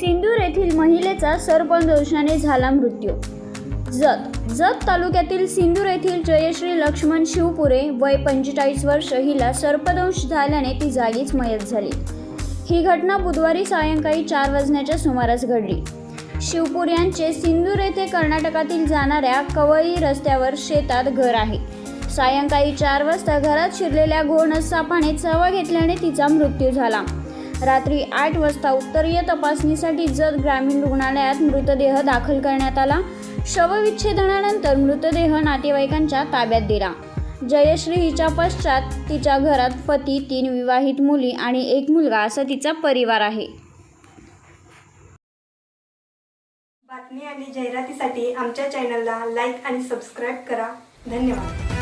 सिंदूर येथील महिलेचा सर्पदोषाने झाला मृत्यू. जत जत तालुक्यातील सिंदूर येथील जयश्री लक्ष्मण शिवपुरे वय पंचेचाळीस वर्ष हिला सर्पदंश झाल्याने ती जागीच मयत झाली. ही घटना बुधवारी सायंकाळी चार वाजण्याच्या सुमारास घडली. शिवपूर यांचे सिंदूर येथे कर्नाटकातील जाणाऱ्या कवळी रस्त्यावर शेतात घर आहे. सायंकाळी चार वाजता घरात शिरलेल्या घोणस सापाने चवा घेतल्याने तिचा मृत्यू झाला. रात्री आठ वाजता उत्तरीय तपासणीसाठी जत ग्रामीण रुग्णालयात मृतदेह दाखल करण्यात आला. शवविच्छेदनानंतर मृतदेह नातेवाईकांच्या ताब्यात दिला. जयश्री हिच्या पश्चात तिच्या घरात पती तीन विवाहित मुली आणि एक मुलगा असा तिचा परिवार आहे. बातमी आणि जाहिरातीसाठी आमच्या चॅनलला लाईक आणि सबस्क्राईब करा. धन्यवाद.